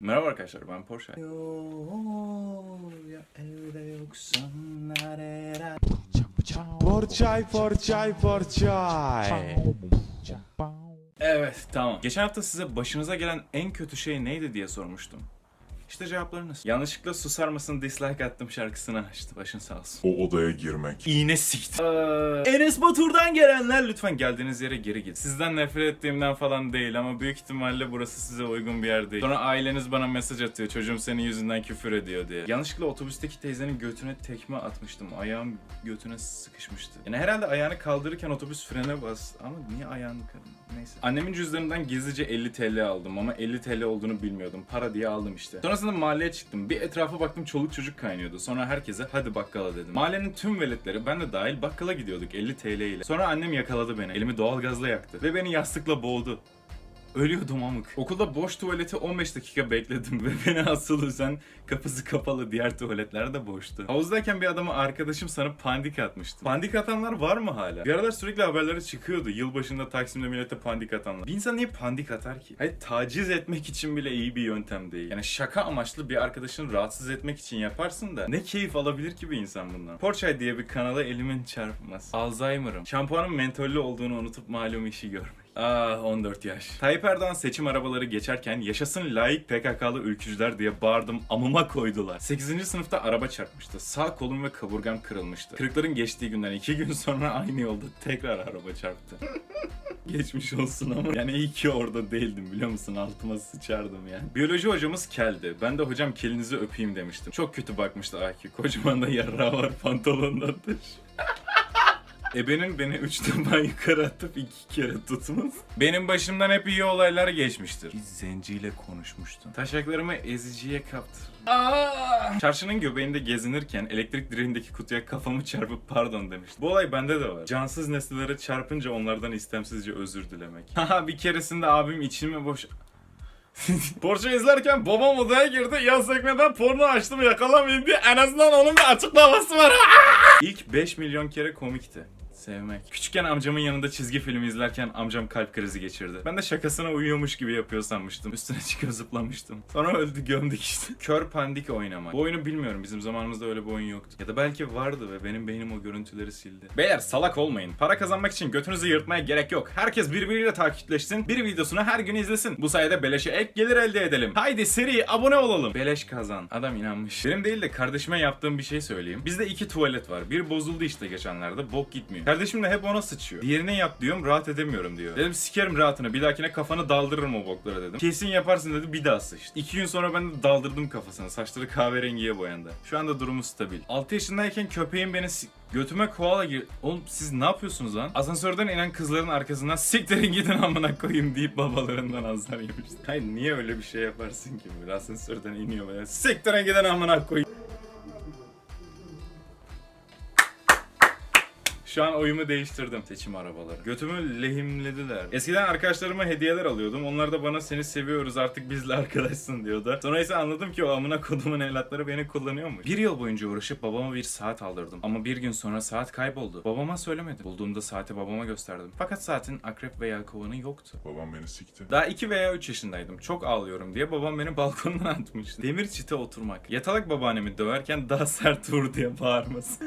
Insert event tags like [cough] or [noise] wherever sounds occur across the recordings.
Merhaba arkadaşlar ben Porsche. Porçay, porçay, porçay. Evet tamam. Geçen hafta size başınıza gelen en kötü şey neydi diye sormuştum. İşte cevaplarınız. Yanlışlıkla Susar mısın dislike attım şarkısını açtı. Başın sağ olsun. O odaya girmek. İğne sikti. Ee, Enes Batur'dan gelenler lütfen geldiğiniz yere geri gidin. Sizden nefret ettiğimden falan değil ama büyük ihtimalle burası size uygun bir yer değil. Sonra aileniz bana mesaj atıyor çocuğum senin yüzünden küfür ediyor diye. Yanlışlıkla otobüsteki teyzenin götüne tekme atmıştım. Ayağım götüne sıkışmıştı. Yani herhalde ayağını kaldırırken otobüs frene bas. Ama niye ayağını Neyse. Annemin cüzdanından gizlice 50 TL aldım ama 50 TL olduğunu bilmiyordum. Para diye aldım işte. Sonrasında mahalleye çıktım. Bir etrafa baktım çoluk çocuk kaynıyordu. Sonra herkese hadi bakkala dedim. Mahallenin tüm veletleri ben de dahil bakkala gidiyorduk 50 TL ile. Sonra annem yakaladı beni. Elimi doğalgazla yaktı. Ve beni yastıkla boğdu. Ölüyordum amık. Okulda boş tuvaleti 15 dakika bekledim ve [laughs] beni asıl üzen kapısı kapalı diğer tuvaletler de boştu. Havuzdayken bir adamı arkadaşım sanıp pandik atmıştı. Pandik atanlar var mı hala? Bir aralar sürekli haberlere çıkıyordu. Yılbaşında Taksim'de millete pandik atanlar. Bir insan niye pandik atar ki? Hayır taciz etmek için bile iyi bir yöntem değil. Yani şaka amaçlı bir arkadaşını rahatsız etmek için yaparsın da ne keyif alabilir ki bir insan bundan? Porçay diye bir kanala elimin çarpması. Alzheimer'ım. Şampuanın mentollü olduğunu unutup malum işi görmek. Ah 14 yaş. Tayyip Erdoğan seçim arabaları geçerken yaşasın layık PKK'lı ülkücüler diye bağırdım amıma koydular. 8. sınıfta araba çarpmıştı. Sağ kolum ve kaburgam kırılmıştı. Kırıkların geçtiği günden 2 gün sonra aynı yolda tekrar araba çarptı. [laughs] Geçmiş olsun ama yani iyi ki orada değildim biliyor musun altıma sıçardım yani. Biyoloji hocamız keldi. Ben de hocam kelinizi öpeyim demiştim. Çok kötü bakmıştı Aki. Kocaman da yara var pantolondadır. [laughs] Ebenin beni [laughs] üç defa yukarı atıp iki kere tutması. Benim başımdan hep iyi olaylar geçmiştir. Bir zenciyle konuşmuştum. Taşaklarımı eziciye kaptır. Çarşının göbeğinde gezinirken elektrik direğindeki kutuya kafamı çarpıp pardon demiştim. Bu olay bende de var. Cansız nesnelere çarpınca onlardan istemsizce özür dilemek. [laughs] Haha bir keresinde abim içimi boş... [laughs] Porça izlerken babam odaya girdi. Yan sekmeden porno açtım yakalamayayım diye. En azından onun bir açıklaması var. İlk 5 milyon kere komikti. Sevmek. Küçükken amcamın yanında çizgi film izlerken amcam kalp krizi geçirdi. Ben de şakasına uyuyormuş gibi yapıyor sanmıştım. Üstüne çıkıp zıplamıştım. Sonra öldü gömdük işte. [laughs] Kör pandik oynamak. Bu oyunu bilmiyorum. Bizim zamanımızda öyle bir oyun yoktu. Ya da belki vardı ve benim beynim o görüntüleri sildi. Beyler salak olmayın. Para kazanmak için götünüzü yırtmaya gerek yok. Herkes birbiriyle takipleşsin. Bir videosunu her gün izlesin. Bu sayede beleşe ek gelir elde edelim. Haydi seri abone olalım. Beleş kazan. Adam inanmış. Benim değil de kardeşime yaptığım bir şey söyleyeyim. Bizde iki tuvalet var. Bir bozuldu işte geçenlerde. Bok gitmiyor. Kardeşim de hep ona sıçıyor. Diğerini yap diyorum rahat edemiyorum diyor. Dedim sikerim rahatını. Bir dahakine kafanı daldırırım o boklara dedim. Kesin yaparsın dedi bir daha sıçtı. İki gün sonra ben de daldırdım kafasını. Saçları kahverengiye boyandı. Şu anda durumu stabil. 6 yaşındayken köpeğim beni Götüme koala gir... Oğlum siz ne yapıyorsunuz lan? Asansörden inen kızların arkasından siktirin gidin amına koyayım deyip babalarından azar yemişti. Hayır niye öyle bir şey yaparsın ki? Böyle asansörden iniyor böyle. Siktirin gidin amına koyayım. Şu an oyumu değiştirdim seçim arabaları. Götümü lehimlediler. Eskiden arkadaşlarıma hediyeler alıyordum. Onlar da bana seni seviyoruz artık bizle arkadaşsın diyordu. Sonra ise anladım ki o amına kodumun evlatları beni kullanıyormuş. Bir yıl boyunca uğraşıp babama bir saat aldırdım. Ama bir gün sonra saat kayboldu. Babama söylemedim. Bulduğumda saati babama gösterdim. Fakat saatin akrep ve yelkovanı yoktu. Babam beni sikti. Daha 2 veya 3 yaşındaydım. Çok ağlıyorum diye babam beni balkondan atmıştı. Demir çite oturmak. Yatalak babaannemi döverken daha sert vur diye bağırması.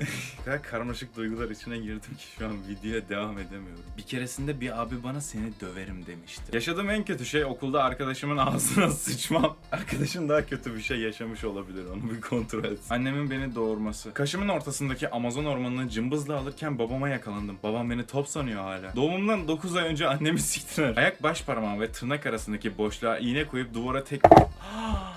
[laughs] Kadar karmaşık duygular içine girdim ki şu an videoya devam edemiyorum. Bir keresinde bir abi bana seni döverim demişti. Yaşadığım en kötü şey okulda arkadaşımın ağzına [laughs] sıçmam. Arkadaşım daha kötü bir şey yaşamış olabilir onu bir kontrol et. Annemin beni doğurması. Kaşımın ortasındaki Amazon ormanını cımbızla alırken babama yakalandım. Babam beni top sanıyor hala. Doğumumdan 9 ay önce annemi [laughs] siktiler. Ayak baş parmağım ve tırnak arasındaki boşluğa iğne koyup duvara tek... [gasps]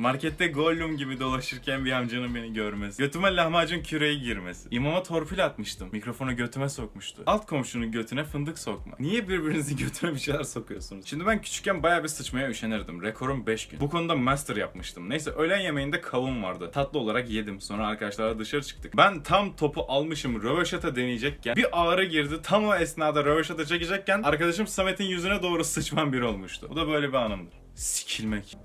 Markette Gollum gibi dolaşırken bir amcanın beni görmesi. Götüme lahmacun küreği girmesi. İmama torpil atmıştım. Mikrofonu götüme sokmuştu. Alt komşunun götüne fındık sokma. Niye birbirinizin [laughs] götüne bir şeyler sokuyorsunuz? Şimdi ben küçükken bayağı bir sıçmaya üşenirdim. Rekorum 5 gün. Bu konuda master yapmıştım. Neyse öğlen yemeğinde kavun vardı. Tatlı olarak yedim. Sonra arkadaşlarla dışarı çıktık. Ben tam topu almışım röveşata deneyecekken bir ağrı girdi. Tam o esnada röveşata çekecekken arkadaşım Samet'in yüzüne doğru sıçmam bir olmuştu. Bu da böyle bir anımdır. Sikilmek.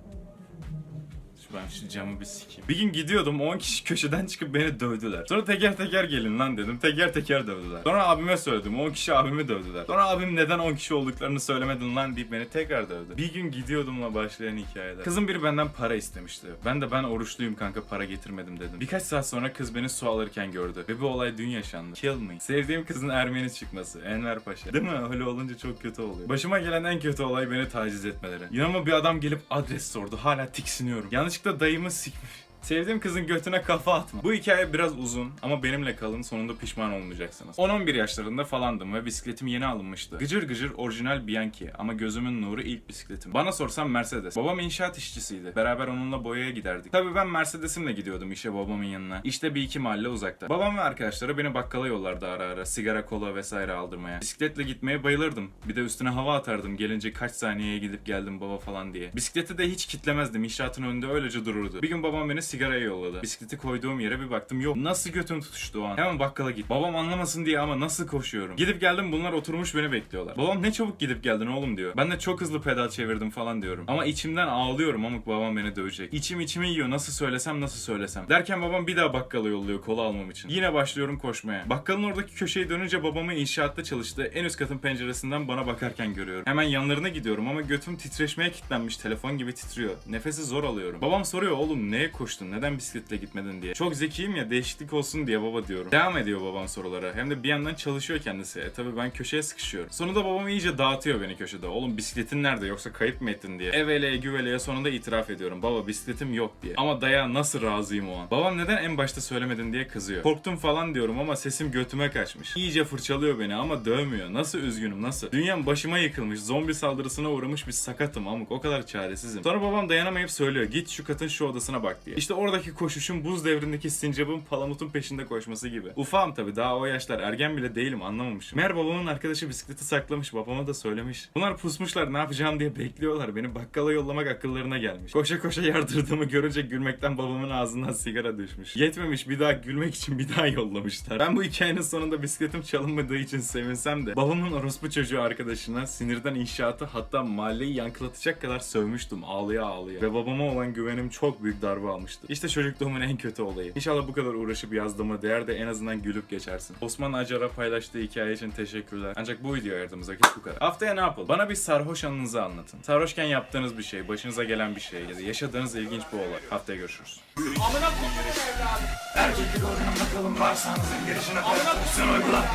Ben şu camı bir sikeyim. Bir gün gidiyordum 10 kişi köşeden çıkıp beni dövdüler. Sonra teker teker gelin lan dedim. Teker teker dövdüler. Sonra abime söyledim. 10 kişi abimi dövdüler. Sonra abim neden 10 kişi olduklarını söylemedin lan deyip beni tekrar dövdü. Bir gün gidiyordumla başlayan hikayeler. Kızın biri benden para istemişti. Ben de ben oruçluyum kanka para getirmedim dedim. Birkaç saat sonra kız beni su alırken gördü. Ve bu olay dün yaşandı. Kill me. Sevdiğim kızın Ermeni çıkması. Enver Paşa. Değil mi? Öyle olunca çok kötü oluyor. Başıma gelen en kötü olay beni taciz etmeleri. Yanıma bir adam gelip adres sordu. Hala tiksiniyorum. Yanlışlıkla dayımı sikmiş. Sevdiğim kızın götüne kafa atma. Bu hikaye biraz uzun ama benimle kalın sonunda pişman olmayacaksınız. 10-11 yaşlarında falandım ve bisikletim yeni alınmıştı. Gıcır gıcır orijinal Bianchi ama gözümün nuru ilk bisikletim. Bana sorsan Mercedes. Babam inşaat işçisiydi. Beraber onunla boyaya giderdik. Tabii ben Mercedes'imle gidiyordum işe babamın yanına. İşte bir iki mahalle uzakta. Babam ve arkadaşları beni bakkala yollardı ara ara. Sigara, kola vesaire aldırmaya. Bisikletle gitmeye bayılırdım. Bir de üstüne hava atardım. Gelince kaç saniyeye gidip geldim baba falan diye. Bisikleti de hiç kitlemezdim. İnşaatın önünde öylece dururdu. Bir gün babam beni sigaraya yolladı. Bisikleti koyduğum yere bir baktım yok. Nasıl götüm tutuştu o an. Hemen bakkala git. Babam anlamasın diye ama nasıl koşuyorum. Gidip geldim bunlar oturmuş beni bekliyorlar. Babam ne çabuk gidip geldin oğlum diyor. Ben de çok hızlı pedal çevirdim falan diyorum. Ama içimden ağlıyorum amık babam beni dövecek. İçim içimi yiyor nasıl söylesem nasıl söylesem. Derken babam bir daha bakkala yolluyor kola almam için. Yine başlıyorum koşmaya. Bakkalın oradaki köşeyi dönünce babamı inşaatta çalıştığı en üst katın penceresinden bana bakarken görüyorum. Hemen yanlarına gidiyorum ama götüm titreşmeye kilitlenmiş. Telefon gibi titriyor. Nefesi zor alıyorum. Babam soruyor oğlum neye koştun? Neden bisikletle gitmedin diye. Çok zekiyim ya değişiklik olsun diye baba diyorum. Devam ediyor babam sorulara. Hem de bir yandan çalışıyor kendisi. E tabi ben köşeye sıkışıyorum. Sonunda babam iyice dağıtıyor beni köşede. Oğlum bisikletin nerede yoksa kayıp mı ettin diye. Eveleye güveleye sonunda itiraf ediyorum. Baba bisikletim yok diye. Ama daya nasıl razıyım o an. Babam neden en başta söylemedin diye kızıyor. Korktum falan diyorum ama sesim götüme kaçmış. İyice fırçalıyor beni ama dövmüyor. Nasıl üzgünüm nasıl? Dünyam başıma yıkılmış. Zombi saldırısına uğramış bir sakatım amık. O kadar çaresizim. Sonra babam dayanamayıp söylüyor. Git şu katın şu odasına bak diye. İşte oradaki koşuşum buz devrindeki sincapın palamutun peşinde koşması gibi. Ufağım tabi daha o yaşlar ergen bile değilim anlamamışım. Meğer babamın arkadaşı bisikleti saklamış babama da söylemiş. Bunlar pusmuşlar ne yapacağım diye bekliyorlar. Beni bakkala yollamak akıllarına gelmiş. Koşa koşa yardırdığımı görünce gülmekten babamın ağzından sigara düşmüş. Yetmemiş bir daha gülmek için bir daha yollamışlar. Ben bu hikayenin sonunda bisikletim çalınmadığı için sevinsem de babamın orospu çocuğu arkadaşına sinirden inşaatı hatta mahalleyi yankılatacak kadar sövmüştüm ağlıya ağlıya. Ve babama olan güvenim çok büyük darbe almıştı. İşte çocukluğumun en kötü olayı. İnşallah bu kadar uğraşıp yazdığıma değer de en azından gülüp geçersin. Osman Acar'a paylaştığı hikaye için teşekkürler. Ancak bu video ayırdığımız vakit bu kadar. Haftaya ne yapalım? Bana bir sarhoş anınızı anlatın. Sarhoşken yaptığınız bir şey, başınıza gelen bir şey ya da yaşadığınız ilginç bir olay. Haftaya görüşürüz. Amına koyduğum evladım. Erkeklik organına kalın varsanızın girişine perspektifini uygular.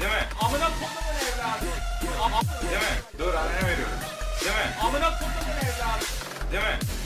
Değil mi? Amına koyduğum evladım. Değil mi? Dur annene veriyorum. Değil mi? Amına koyduğum evladım. Değil mi?